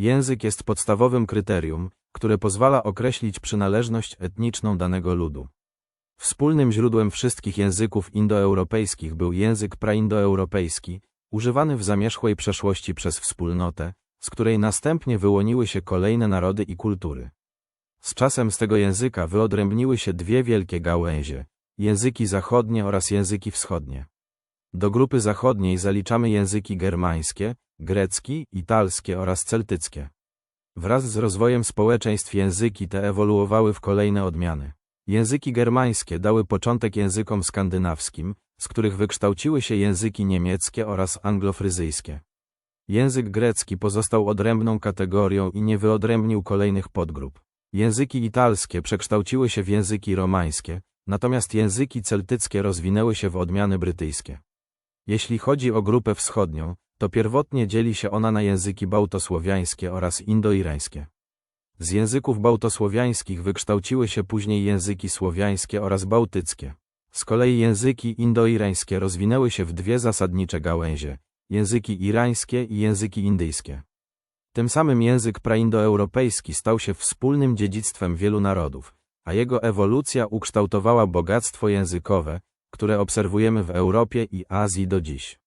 Język jest podstawowym kryterium, które pozwala określić przynależność etniczną danego ludu. Wspólnym źródłem wszystkich języków indoeuropejskich był język praindoeuropejski, używany w zamierzchłej przeszłości przez wspólnotę, z której następnie wyłoniły się kolejne narody i kultury. Z czasem z tego języka wyodrębniły się dwie wielkie gałęzie, języki zachodnie oraz języki wschodnie. Do grupy zachodniej zaliczamy języki germańskie, grecki, italskie oraz celtyckie. Wraz z rozwojem społeczeństw języki te ewoluowały w kolejne odmiany. Języki germańskie dały początek językom skandynawskim, z których wykształciły się języki niemieckie oraz anglofryzyjskie. Język grecki pozostał odrębną kategorią i nie wyodrębnił kolejnych podgrup. Języki italskie przekształciły się w języki romańskie, natomiast języki celtyckie rozwinęły się w odmiany brytyjskie. Jeśli chodzi o grupę wschodnią, to pierwotnie dzieli się ona na języki bałtosłowiańskie oraz indoirańskie. Z języków bałtosłowiańskich wykształciły się później języki słowiańskie oraz bałtyckie. Z kolei języki indoirańskie rozwinęły się w dwie zasadnicze gałęzie języki irańskie i języki indyjskie. Tym samym język praindoeuropejski stał się wspólnym dziedzictwem wielu narodów, a jego ewolucja ukształtowała bogactwo językowe, które obserwujemy w Europie i Azji do dziś.